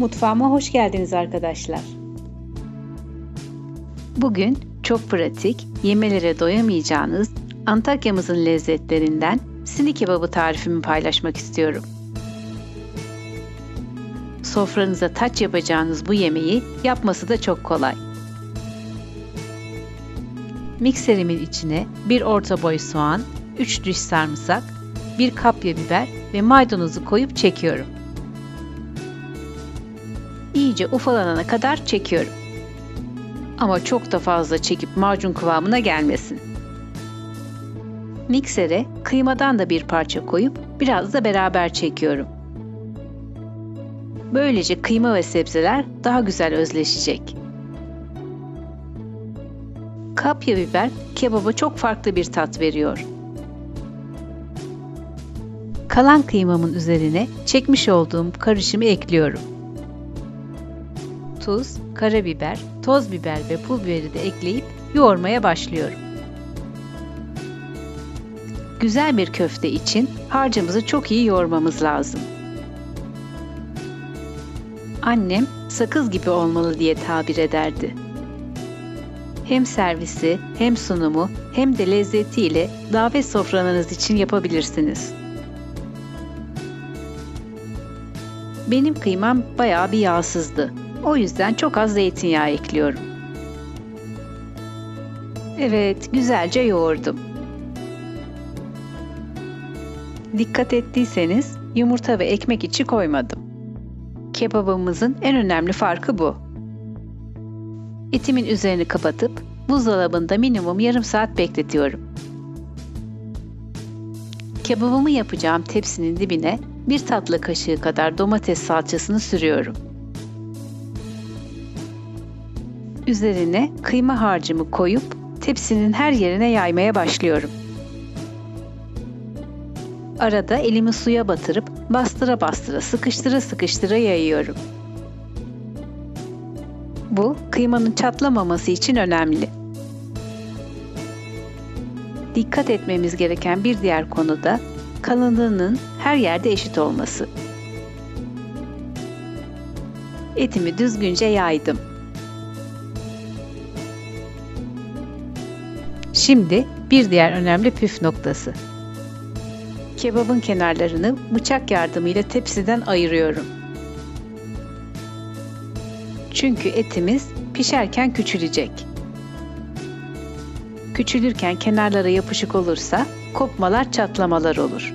Mutfağıma hoş geldiniz arkadaşlar. Bugün çok pratik, yemelere doyamayacağınız Antakya'mızın lezzetlerinden sini kebabı tarifimi paylaşmak istiyorum. Sofranıza taç yapacağınız bu yemeği yapması da çok kolay. Mikserimin içine bir orta boy soğan, 3 diş sarımsak, bir kapya biber ve maydanozu koyup çekiyorum. İyice ufalanana kadar çekiyorum. Ama çok da fazla çekip macun kıvamına gelmesin. Miksere kıymadan da bir parça koyup biraz da beraber çekiyorum. Böylece kıyma ve sebzeler daha güzel özleşecek. Kapya biber kebaba çok farklı bir tat veriyor. Kalan kıymamın üzerine çekmiş olduğum karışımı ekliyorum. Tuz, karabiber, toz biber ve pul biberi de ekleyip yoğurmaya başlıyorum. Güzel bir köfte için harcımızı çok iyi yoğurmamız lazım. Annem sakız gibi olmalı diye tabir ederdi. Hem servisi, hem sunumu, hem de lezzetiyle davet sofranız için yapabilirsiniz. Benim kıymam bayağı bir yağsızdı. O yüzden çok az zeytinyağı ekliyorum. Evet, güzelce yoğurdum. Dikkat ettiyseniz yumurta ve ekmek içi koymadım. Kebabımızın en önemli farkı bu. Etimin üzerini kapatıp buzdolabında minimum yarım saat bekletiyorum. Kebabımı yapacağım tepsinin dibine bir tatlı kaşığı kadar domates salçasını sürüyorum. Üzerine kıyma harcımı koyup tepsinin her yerine yaymaya başlıyorum. Arada elimi suya batırıp bastıra bastıra sıkıştıra sıkıştıra yayıyorum. Bu kıymanın çatlamaması için önemli. Dikkat etmemiz gereken bir diğer konu da kalınlığının her yerde eşit olması. Etimi düzgünce yaydım. Şimdi bir diğer önemli püf noktası. Kebabın kenarlarını bıçak yardımıyla tepsiden ayırıyorum. Çünkü etimiz pişerken küçülecek. Küçülürken kenarlara yapışık olursa kopmalar, çatlamalar olur.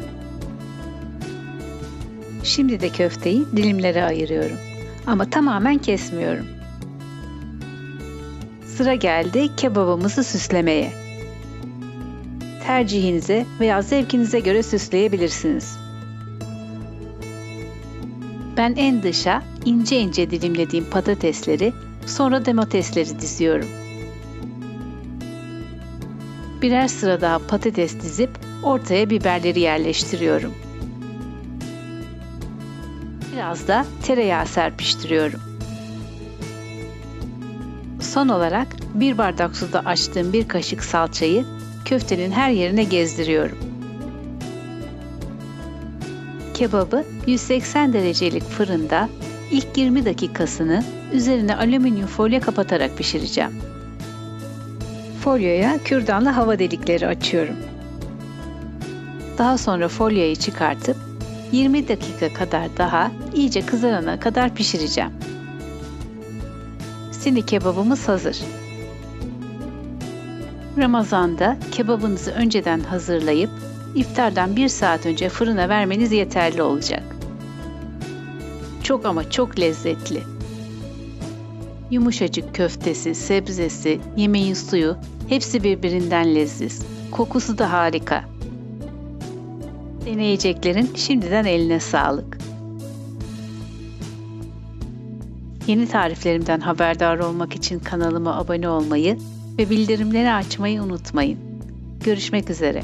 Şimdi de köfteyi dilimlere ayırıyorum. Ama tamamen kesmiyorum. Sıra geldi kebabımızı süslemeye. Tercihinize veya zevkinize göre süsleyebilirsiniz. Ben en dışa ince ince dilimlediğim patatesleri, sonra domatesleri diziyorum. Birer sıra daha patates dizip ortaya biberleri yerleştiriyorum. Biraz da tereyağı serpiştiriyorum. Son olarak bir bardak suda açtığım bir kaşık salçayı köftenin her yerine gezdiriyorum. Kebabı 180 derecelik fırında ilk 20 dakikasını üzerine alüminyum folyo kapatarak pişireceğim. Folyoya kürdanla hava delikleri açıyorum. Daha sonra folyoyu çıkartıp 20 dakika kadar daha iyice kızarana kadar pişireceğim. Sini kebabımız hazır. Ramazanda kebabınızı önceden hazırlayıp iftardan bir saat önce fırına vermeniz yeterli olacak. Çok ama çok lezzetli. Yumuşacık köftesi, sebzesi, yemeğin suyu hepsi birbirinden leziz. Kokusu da harika. Deneyeceklerin şimdiden eline sağlık. Yeni tariflerimden haberdar olmak için kanalıma abone olmayı ve bildirimleri açmayı unutmayın. Görüşmek üzere.